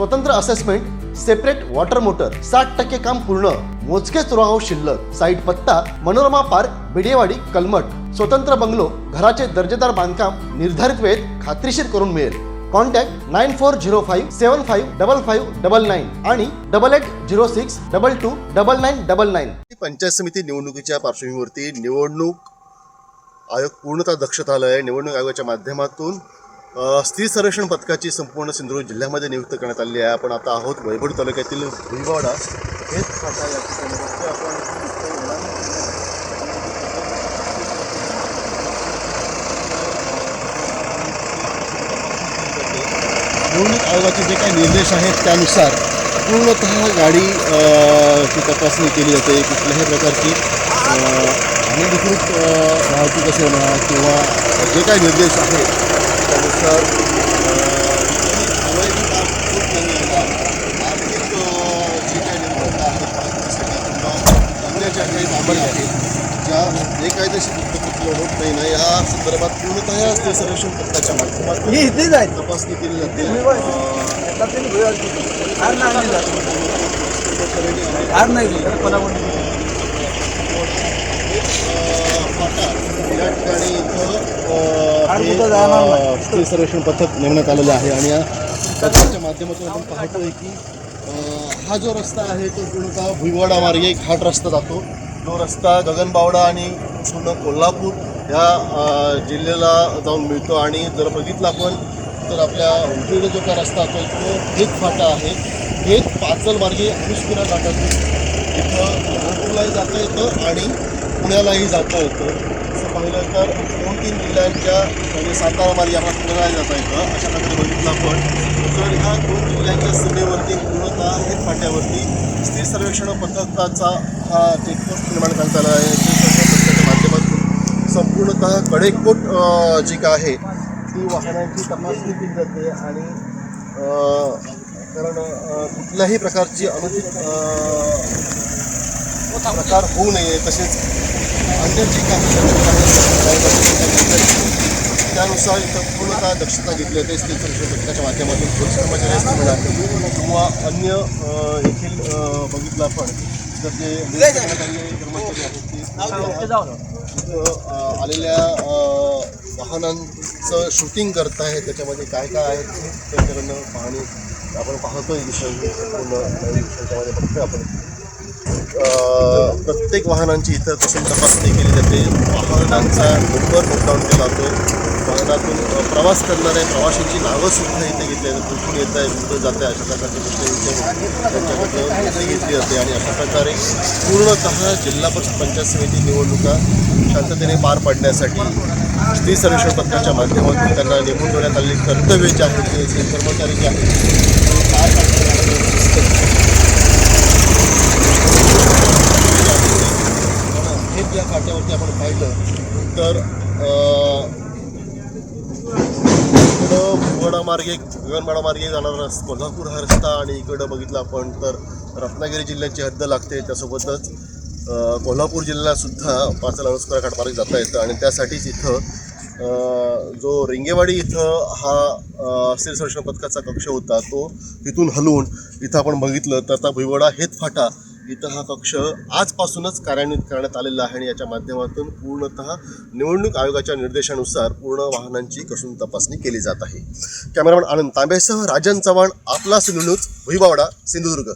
स्वतंत्र assessment separate water motor साठ टक्के काम पूर्ण मोजकेच रोहाव शिल्लक साईट पत्ता मनोरमा पार्क बिडेवाडी कलमट. स्वतंत्र बंगलो घराचे दर्जेदार बांधकाम निर्धारित वेळेत खात्रीशीर करून मिळेल. Contact nine four zero five seven five double five double nine आणि double eight zero six double two double nine double nine panchayat समिती निवडणुकीच्या पार्श्वभूमीवरती निवडणूक आयोग पूर्णतः दक्षता आलं आहे निवडणूक आयोगाच्या माध्यमातून स्थिर संरक्षण पथकाची संपूर्ण सिंधुदुर्ग जिल्ह्यामध्ये नियुक्त करण्यात आली आहे. आपण आता आहोत वैभवडी तालुक्यातील भुईवाडा. हेच या ठिकाणी आपण. निवडणूक आयोगाचे जे काही निर्देश आहेत त्यानुसार पूर्णतः गाडी ची तपासणी केली जाते. कुठल्याही प्रकारची अनधिकृत वाहतूक असेल म्हणा किंवा जे काही निर्देश आहेत काम होत नाही येणार. आर्थिक जी काही निर्बंध आहेत काही आहेत ज्या बेकायदेशीर वृत्तपत्र होत नाही ना या संदर्भात पूर्णतः या स्त्री संरक्षण पथकाच्या माध्यमातून तपासणी केली जाते नाही या ठिकाणी इथं फार स्त्री संरक्षण पथक नेमण्यात आलेलं आहे आणि या पथकाच्या माध्यमातून आपण पाहतोय की हा जो रस्ता आहे तो पूर्णतः भुईवाडा मार्गे एक घाट रस्ता जातो. जो रस्ता गगनबावडा आणि पूर्ण कोल्हापूर या जिल्ह्याला जाऊन मिळतो आणि जर बघितलं आपण तर आपल्या उजवीकडे जो काय रस्ता असतो तो हेच फाटा आहे. हेच पाचल मार्गे अनुस्मिरा घाटातून इथं कोल्हापूरलाही जाता येतं आणि पुण्यालाही जाता येतं. असं पाहिलं तर दोन तीन जिल्ह्यांच्या म्हणजे सातारा मार्गे पुण्यालाही जाता येतं. अशा प्रकारे बघितलं आपण. तर ह्या दोन जिल्ह्यांच्या सीमेवरती पूर्णतः हे फाट्यावरती स्थिर सर्वेक्षण पथकाचा हा चेकपोस्ट निर्माण करण्यात आला आहे. पथकाच्या माध्यमातून संपूर्णतः कडेकोट जी का आहे ती वाहनांची तपासणी केली जाते आणि कारण कुठल्याही प्रकारची अनुचित प्रकार होऊ नये तसेच जी काही त्यानुसार इथं पूर्णतः दक्षता घेतली जाते स्थिर सुरक्षा पथकाच्या माध्यमातून. पोलीस कर्मचारी असतील म्हणा किंवा अन्य देखील बघितलं आपण तर जे कर्मचारी आहेत ते आलेल्या वाहनांचं शूटिंग करत आहे त्याच्यामध्ये काय काय आहे ते त्यांच्याकडनं पाहणी आपण पाहतोय. दिवसांनी पूर्ण दिवसांच्यामध्ये बघतोय आपण प्रत्येक वाहनांची इथं तसून तपासणी केली जाते. वाहनांचा नंबर नोटडाऊन केला जातो. वाहनातून प्रवास करणाऱ्या प्रवाशांची नावं सुद्धा इथे घेतली जातात. कुठून येत आहे कुठं जात आहे अशा प्रकारची गोष्ट त्यांच्याकडनं घेतली जाते. आणि अशा प्रकारे पूर्णतः जिल्हा परिषद पंचायत समिती निवडणुका शांततेने पार पाडण्यासाठी स्त्री संरक्षण पत्राच्या माध्यमातून त्यांना नेमून देण्यात आलेली कर्तव्य जे आहेत ते कर्मचारी जे आहेत ते पार पाडण्यात दिसतं हे या फाट्यावरती आपण पाहिलं तर अं, इकडं मार्गे गगनबाडा मार्गे जाणारा रस्ता कोल्हापूर हा रस्ता आणि इकडं बघितलं आपण तर रत्नागिरी जिल्ह्याची हद्द लागते त्यासोबतच कोल्हापूर जिल्ह्यालासुद्धा पाचला पाचल घाटमार्गे जाता येतं आणि त्यासाठीच इथं जो रिंगेवाडी इथं हा स्थिर संरक्षण पथकाचा कक्ष होता तो तिथून हलवून इथं आपण बघितलं तर आता भुईवडा हेच फाटा इथं हा कक्ष आजपासूनच कार्यान्वित करण्यात आलेला आहे आणि याच्या माध्यमातून पूर्णतः निवडणूक आयोगाच्या निर्देशानुसार पूर्ण वाहनांची कसून तपासणी केली जात आहे. कॅमेरामॅन आनंद तांबेसह राजन चव्हाण आपला सिंधू भुईबावडा सिंधुदुर्ग.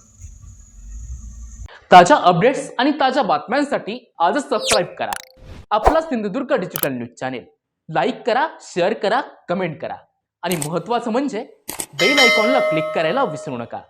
ताज्या अपडेट्स आणि ताज्या बातम्यांसाठी आजच सबस्क्राईब करा. आपला Sindhudurg digital news channel like करा शेअर करा कमेंट करा. आणि महत्त्वाचं म्हणजे बेल आयकॉनला क्लिक करायला विसरू नका.